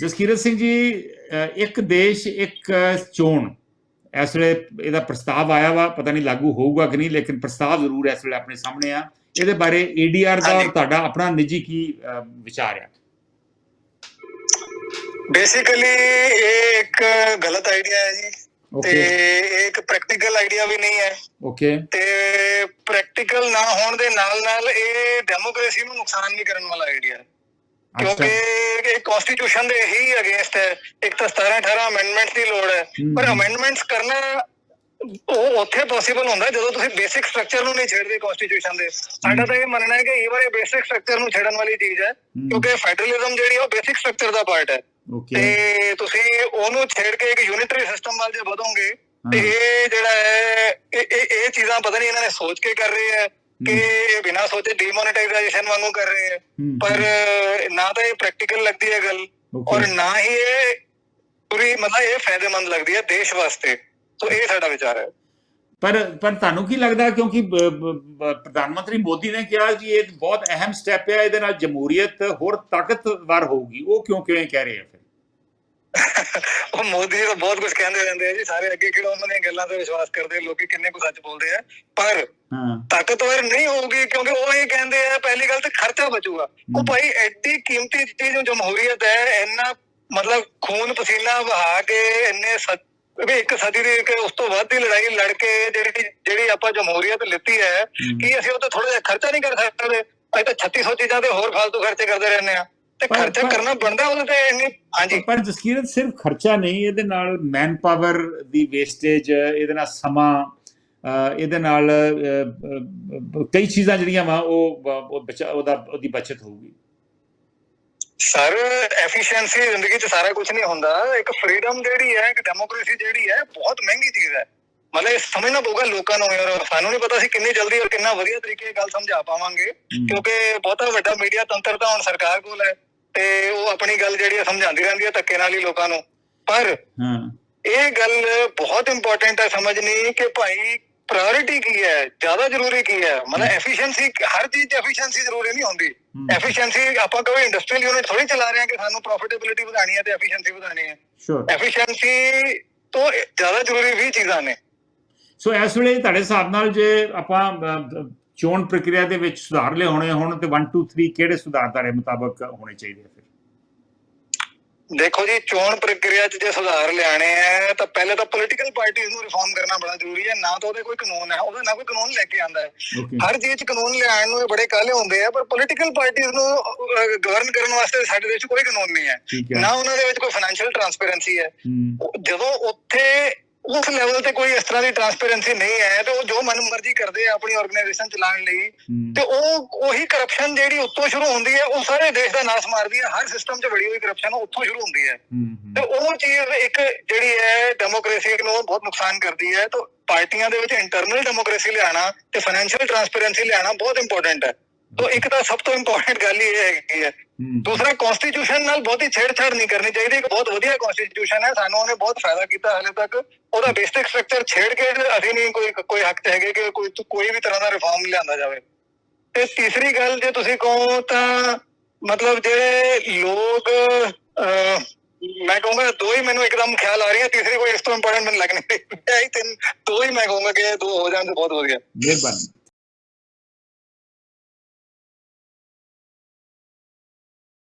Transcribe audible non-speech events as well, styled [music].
ਜਸਕੀਰਤ ਸਿੰਘ ਜੀ ਇੱਕ ਦੇਸ਼ ਇੱਕ ਚੋਣ। ਇਸ ਵੇਲੇ ਇਹਦਾ ਪ੍ਰਸਤਾਵ ਆਇਆ ਵਾ ਪਤਾ ਨਹੀਂ ਲਾਗੂ ਹੋਊਗਾ ਕਿ ਨਹੀਂ ਲੇਕਿਨ ਪ੍ਰਸਤਾਵ ਜ਼ਰੂਰ ਇਸ ਵੇਲੇ ਆਪਣੇ ਸਾਹਮਣੇ ਆ। ਇਹਦੇ ਬਾਰੇ ਏਡੀਆਰ ਦਾ। ਤੁਹਾਡਾ ਆਪਣਾ ਨਿੱਜੀ ਕੀ ਵਿਚਾਰ ਆ? ਬੇਸਿਕਲੀ ਇਹ ਇੱਕ ਗਲਤ ਆਈਡੀਆ ਹੈ ਜੀ। ਤੇ ਇਹ ਇੱਕ ਪ੍ਰੈਕਟੀਕਲ ਆਈਡੀਆ ਵੀ ਨਹੀਂ ਹੈ। ਓਕੇ ਤੇ ਪ੍ਰੈਕਟੀਕਲ ਨਾ ਹੋਣ ਦੇ ਨਾਲ ਨਾਲ ਇਹ ਡੈਮੋਕ੍ਰੇਸੀ ਨੂੰ ਨੁਕਸਾਨ ਵੀ ਕਰਨ ਵਾਲਾ ਆਈਡੀਆ ਹੈ। ਕਿਉਂਕਿ ਇਹ ਕਨਸਟੀਟਿਊਸ਼ਨ ਦੇ ਹੀ ਅਗੇਂਸਟ ਹੈ। ਇੱਕ ਤਾਂ 17 18 ਅਮੈਂਡਮੈਂਟਸ ਦੀ ਲੋੜ ਹੈ। ਪਰ ਅਮੈਂਡਮੈਂਟਸ ਕਰਨਾ ਉਹ ਉੱਥੇ ਪੋਸੀਬਲ ਹੁੰਦਾ ਜਦੋਂ ਤੁਸੀਂ ਬੇਸਿਕ ਸਟਰਕਚਰ ਨੂੰ ਨਹੀਂ ਛੇੜਦੇ ਕਨਸਟੀਟਿਊਸ਼ਨ ਦੇ। ਸਾਡਾ ਤਾਂ ਇਹ ਮੰਨਣਾ ਹੈ ਕਿ ਇਹ ਵਾਲੇ ਬੇਸਿਕ ਸਟਰਕਚਰ ਨੂੰ ਛੇੜਨ ਵਾਲੀ ਚੀਜ਼ ਹੈ। ਕਿਉਂਕਿ ਫੈਡਰਲਿਜ਼ਮ ਜਿਹੜੀ ਉਹ ਬੇਸਿਕ ਸਟਰਕਚਰ ਦਾ ਪਾਰਟ ਹੈ। ਤੇ ਤੁਸੀਂ ਉਹਨੂੰ ਛੇੜ ਕੇ ਇੱਕ ਯੂਨਿਟਰੀ ਸਿਸਟਮ ਵੱਲ ਜੇ ਵਧੋਗੇ ਤੇ। ਇਹ ਜਿਹੜਾ ਹੈ ਇਹ ਇਹ ਚੀਜ਼ਾਂ ਪਤਾ ਨਹੀਂ ਇਹਨਾਂ ਨੇ ਸੋਚ ਕੇ ਕਰ ਰਹੇ ਹੈ। ਕਿ ਬਿਨਾਂ ਸੋਚੇ ਡੀਮੋਨੇਟਾਈਜੇਸ਼ਨ ਵਾਂਗੂ ਕਰ ਰਹੇ ਹੈ ਪਰ ਨਾ ਤਾਂ ਇਹ ਪ੍ਰੈਕਟੀਕਲ ਲੱਗਦੀ ਹੈ ਗੱਲ. ਔਰ ਨਾ ਹੀ ਇਹ ਪੂਰੀ ਮਤਲਬ ਇਹ ਫਾਇਦੇਮੰਦ ਲੱਗਦੀ ਹੈ ਦੇਸ਼ ਵਾਸਤੇ। ਸੋ ਇਹ ਸਾਡਾ ਵਿਚਾਰ ਹੈ। ਪਰ ਪਰ ਤੁਹਾਨੂੰ ਕੀ ਲੱਗਦਾ ਕਿਉਂਕਿ ਪ੍ਰਧਾਨ ਮੰਤਰੀ ਮੋਦੀ ਨੇ ਕਿਹਾ ਕਿ ਇਹ ਬਹੁਤ ਅਹਿਮ ਸਟੈਪ ਹੈ ਇਹਦੇ ਨਾਲ ਜਮਹੂਰੀਅਤ ਹੋਰ ਤਾਕਤਵਰ ਹੋਊਗੀ। ਉਹ ਕਿਉਂ ਕਿਵੇਂ ਕਹਿ ਰਹੇ ਆ ਫਿਰ? [laughs] ਉਹ ਮੋਦੀ ਜੀ ਤਾਂ ਬਹੁਤ ਕੁਝ ਕਹਿੰਦੇ ਰਹਿੰਦੇ ਆ ਜੀ ਸਾਰੇ ਅੱਗੇ ਕਿਹੜਾ ਉਹਨਾਂ ਦੀਆਂ ਗੱਲਾਂ ਤੇ ਵਿਸ਼ਵਾਸ ਕਰਦੇ ਲੋਕੀ ਕਿੰਨੇ ਕੁ ਸੱਚ ਬੋਲਦੇ ਆ। ਪਰ ਹਾਂ। ਤਾਕਤਵਰ ਨਹੀਂ ਹੋਊਗੀ ਕਿਉਂਕਿ ਉਹ ਇਹ ਕਹਿੰਦੇ ਆ ਪਹਿਲੀ ਗੱਲ ਤੇ ਖਰਚਾ ਬਚੂਗਾ। ਉਹ। ਭਾਈ ਐਡੀ ਕੀਮਤੀ ਚੀਜ਼ ਨੂੰ ਜਮਹੂਰੀਅਤ ਹੈ ਇੰਨਾ ਮਤਲਬ ਖੂਨ ਪਸੀਨਾ ਵਹਾ ਕੇ ਇੰਨੇ ਵੀ ਇੱਕ ਸਦੀ ਦੀ ਇੱਕ ਉਸ ਤੋਂ ਵੱਧ ਦੀ ਲੜਾਈ ਲੜ ਕੇ ਜਿਹੜੀ ਜਿਹੜੀ ਆਪਾਂ ਜਮਹੂਰੀਅਤ ਲਿੱਤੀ ਹੈ। ਕੀ ਅਸੀਂ ਉਹ ਤੇ ਥੋੜਾ ਜਿਹਾ ਖਰਚਾ ਨਹੀਂ ਕਰ ਸਕਦੇ? ਅਸੀਂ ਤਾਂ 3600 ਚੀਜ਼ਾਂ ਤੇ ਹੋਰ ਫालतू ਖਰਚੇ ਕਰਦੇ ਰਹਿੰਦੇ ਆ। ਤੇ ਖਰਚਾ ਕਰਨਾ ਬਣਦਾ ਉਹਦੇ ਤੇ ਇੰਨੀ? ਹਾਂਜੀ। ਪਰ ਜਸਕੀਰਤ ਸਿਰਫ ਖਰਚਾ ਨਹੀਂ ਇਹਦੇ ਨਾਲ ਮੈਨ ਪਾਵਰ ਦੀ ਵੇਸਟੇਜ ਇਹਦੇ ਨਾਲ ਸਮਾਂ ਇਹਦੇ ਨਾਲ ਕਈ ਚੀਜ਼ਾਂ ਜਿਹੜੀਆਂ ਵਾ ਉਹ ਬਚਾ ਉਹਦਾ ਉਹਦੀ ਬਚਤ ਹੋਊਗੀ। ਸਰ ਐਫੀਸ਼ੀਐਂਸੀ ਜ਼ਿੰਦਗੀ 'ਚ ਸਾਰਾ ਕੁਝ ਨਹੀਂ ਹੁੰਦਾ। ਇੱਕ ਫਰੀडम ਜਿਹੜੀ ਹੈ ਇੱਕ ਡੈਮੋਕ੍ਰੇਸੀ ਜਿਹੜੀ ਹੈ ਬਹੁਤ ਮਹਿੰਗੀ ਚੀਜ਼ ਹੈ। ਮਤਲਬ ਇਹ ਸਮਝਣਾ ਪਊਗਾ ਲੋਕਾਂ ਨੂੰ ਔਰ ਸਾਨੂੰ ਨਹੀਂ ਪਤਾ ਸੀ ਕਿੰਨੀ ਜਲਦੀ ਔਰ ਕਿੰਨਾ ਵਧੀਆ ਤਰੀਕੇ ਨਾਲ ਗੱਲ ਸਮਝਾ ਪਾਵਾਂਗੇ। ਕਿਉਂਕਿ ਬਹੁਤਾ ਵੱਡਾ ਮੀਡੀਆ ਤੰਤਰ ਤਾਂ ਹੁਣ ਸਰਕਾਰ ਕੋਲ ਹੈ। ਤੇ ਉਹ ਆਪਣੀ ਗੱਲ ਜਿਹੜੀ ਹੈ ਸਮਝਾਉਂਦੀ ਰਹਿੰਦੀ ਹੈ ਧੱਕੇ ਨਾਲ ਹੀ ਲੋਕਾਂ ਨੂੰ। ਪਰ ਹਾਂ। ਇਹ ਗੱਲ ਬਹੁਤ ਇੰਪੋਰਟੈਂਟ ਹੈ ਸਮਝਣੀ ਕਿ ਭਾਈ ਪ੍ਰਾਇੋਰਟੀ ਕੀ ਹੈ? ਜ਼ਿਆਦਾ ਜ਼ਰੂਰੀ ਕੀ ਹੈ? ਮਤਲਬ ਐਫੀਸ਼ੀਐਂਸੀ ਹਰ ਚੀਜ਼ 'ਚ ਐਫੀਸ਼ੀਐਂਸੀ ਜ਼ਰੂਰੀ ਨਹੀਂ ਹੁੰਦੀ। ਐਫੀਸ਼ੀਐਂਸੀ ਆਪਾਂ ਕੋਈ ਇੰਡਸਟਰੀਅਲ ਯੂਨਿਟ ਥੋੜੀ ਚਲਾ ਰਹੇ ਹਾਂ ਕਿ ਸਾਨੂੰ ਪ੍ਰੋਫਿਟੇਬਿਲਿਟੀ ਵਧਾਣੀ ਹੈ ਤੇ ਐਫੀਸ਼ੀਐਂਸੀ ਵਧਾਣੀ ਹੈ। ਸ਼ੋਰ ਐਫੀਸ਼ੀਐਂਸੀ ਤੋਂ ਜ਼ਿਆਦਾ ਜ਼ਰੂਰੀ ਵੀ ਚੀਜ਼ਾਂ ਨੇ। ਸੋ ਇਸ ਵੇਲੇ ਤੁਹਾਡੇ ਹਿਸਾਬ ਨਾਲ ਜੇ ਆਪਾਂ ਚੋਣ ਪ੍ਰਕਿਰਿਆ ਦੇ ਵਿੱਚ ਸੁਧਾਰ ਲਿਆਉਣੇ ਹੋਣ ਤੇ 1 2 3 ਕਿਹੜੇ ਸੁਧਾਰ ਤੁਹਾਡੇ ਮੁਤਾਬਕ ਹੋਣੇ ਚਾਹੀਦੇ ਆ ਫਿਰ? ਦੇਖੋ ਜੀ ਚੋਣ ਪ੍ਰਕਿਰਿਆ 'ਚ ਜੇ ਸੁਧਾਰ ਲਿਆਣੇ ਹੈ ਤਾਂ ਪਹਿਲੇ ਤਾਂ ਪੋਲੀਟੀਕਲ ਪਾਰਟੀਆਂ ਨੂੰ ਰਿਫਾਰਮ ਕਰਨਾ ਬੜਾ ਜ਼ਰੂਰੀ ਹੈ ਨਾ ਤਾਂ ਉਹਦੇ ਕੋਈ ਕਾਨੂੰਨ ਹੈ ਉਹਦਾ ਨਾ ਕੋਈ ਕਾਨੂੰਨ ਲੈ ਕੇ ਆਂਦਾ ਹੈ। ਹਰ ਚੀਜ਼ 'ਚ ਕਾਨੂੰਨ ਲਿਆਉਣ ਨੂੰ ਬੜੇ ਕਾਲੇ ਹੁੰਦੇ ਆ ਪਰ ਪੋਲੀਟੀਕਲ ਪਾਰਟੀਆਂ ਨੂੰ ਗਵਰਨ ਕਰਨ ਵਾਸਤੇ ਸਾਡੇ ਦੇਸ਼ 'ਚ ਕੋਈ ਕਾਨੂੰਨ ਨਹੀਂ ਹੈ। ਨਾ ਉਹਨਾਂ ਦੇ ਵਿੱਚ ਕੋਈ ਫਾਈਨੈਂਸ਼ੀਅਲ ਟਰਾਂਸਪੇਰੈਂਸੀ ਹੈ। ਜਦੋਂ ਉੱਥੇ ਉਸ ਲੈਵਲ ਤੇ ਕੋਈ ਇਸ ਤਰ੍ਹਾਂ ਦੀ ਟਰਾਂਸਪੇਰੈਂਸੀ ਨਹੀਂ ਹੈ ਤੇ ਉਹ ਜੋ ਮਨਮਰਜ਼ੀ ਕਰਦੇ ਆ ਆਪਣੀ ਆਰਗੇਨਾਈਜੇਸ਼ਨ ਚਲਾਉਣ ਲਈ ਤੇ ਉਹ ਉਹੀ ਕਰਪਸ਼ਨ ਜਿਹੜੀ ਉੱਤੋਂ ਸ਼ੁਰੂ ਹੁੰਦੀ ਹੈ ਉਹ ਸਾਰੇ ਦੇਸ਼ ਦਾ ਨਾਸ ਮਾਰਦੀ ਹੈ ਹਰ ਸਿਸਟਮ 'ਚ ਬੜੀ ਹੋਈ ਕਰਪਸ਼ਨ ਉੱਥੋਂ ਸ਼ੁਰੂ ਹੁੰਦੀ ਹੈ। ਤੇ ਉਹ ਚੀਜ਼ ਇੱਕ ਜਿਹੜੀ ਹੈ ਡੈਮੋਕ੍ਰੇਸੀ ਨੂੰ ਬਹੁਤ ਨੁਕਸਾਨ ਕਰਦੀ ਹੈ ਤਾਂ ਪਾਰਟੀਆਂ ਦੇ ਵਿੱਚ ਇੰਟਰਨਲ ਡੈਮੋਕ੍ਰੇਸੀ ਲਿਆਣਾ ਤੇ ਫਾਈਨੈਂਸ਼ੀਅਲ ਟਰਾਂਸਪੇਰੈਂਸੀ ਲਿਆਣਾ ਬਹੁਤ ਇੰਪੋਰਟੈਂਟ ਹੈ। ਤਾਂ ਇੱਕ ਤਾਂ ਸਭ ਤੋਂ ਇੰਪੋਰਟੈਂਟ ਗੱਲ ਇਹ ਹੈਗੀ ਹੈ। ਦੂਸਰਾ ਕਨਸਟੀਟਿਊਸ਼ਨ ਨਾਲ ਬਹੁਤੀ ਛੇੜਛਾੜ ਨਹੀਂ ਕਰਨੀ ਚਾਹੀਦੀ। ਇੱਕ ਬਹੁਤ ਵਧੀਆ ਕਨਸਟੀਟਿਊਸ਼ਨ ਹੈ। ਸਾਨੂੰ ਉਹਨੇ ਬਹੁਤ ਫਾਇਦਾ ਕੀਤਾ ਹਲੇ ਤੱਕ। ਉਹਦਾ ਬੇਸਿਕ ਸਟਰਕਚਰ ਛੇੜ ਕੇ ਅਸੀਂ ਨਹੀਂ ਕੋਈ ਕੋਈ ਹੱਕ 'ਚ ਹੈਗੇ ਕਿ ਕੋਈ ਕੋਈ ਵੀ ਤਰ੍ਹਾਂ ਦਾ ਰਿਫਾਰਮ ਲਿਆਂਦਾ ਜਾਵੇ। ਤੇ ਤੀਸਰੀ ਗੱਲ ਜੇ ਤੁਸੀਂ ਕਹੋ ਤਾਂ ਮਤਲਬ ਜਿਹੜੇ ਲੋਕ ਮੈਂ ਕਹੂੰਗਾ ਦੋ ਹੀ ਮੈਨੂੰ ਇੱਕਦਮ ਖਿਆਲ ਆ ਰਹੀ ਹੈ। ਤੀਸਰੀ ਕੋਈ ਇਸ ਤੋਂ ਇੰਪੋਰਟੈਂਟ ਮੈਨੂੰ ਲੱਗ ਨਹੀਂ। ਹੈ ਤਿੰਨ ਦੋ ਹੀ ਮੈਂ ਕਹੂੰਗਾ ਕਿ ਦੋ ਹੋ ਜਾਣ ਤੇ ਬਹੁਤ ਵਧੀਆ। ਮਿਹਰਬਾਨੀ।